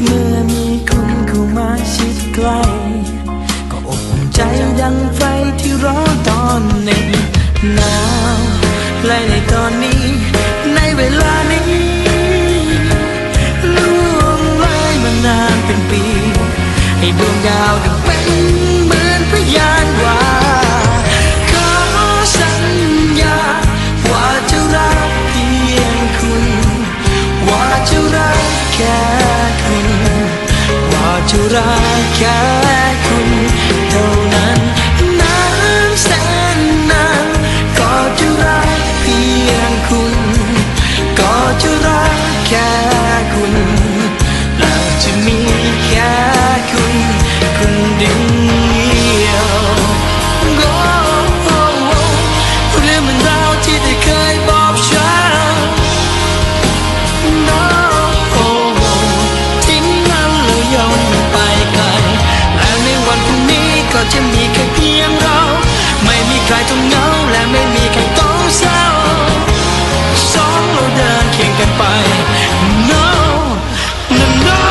เว่ ไม่มีใครต้องเหงาและไม่มีใครต้องเศร้าสองเราเดินเคียงกันไป No No No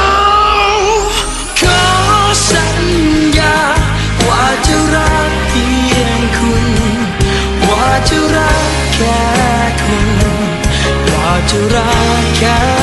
ขอสัญญา ว่าจะรักเพียงคุณ ว่าจะรักแค่คุณ ว่าจะรักแค่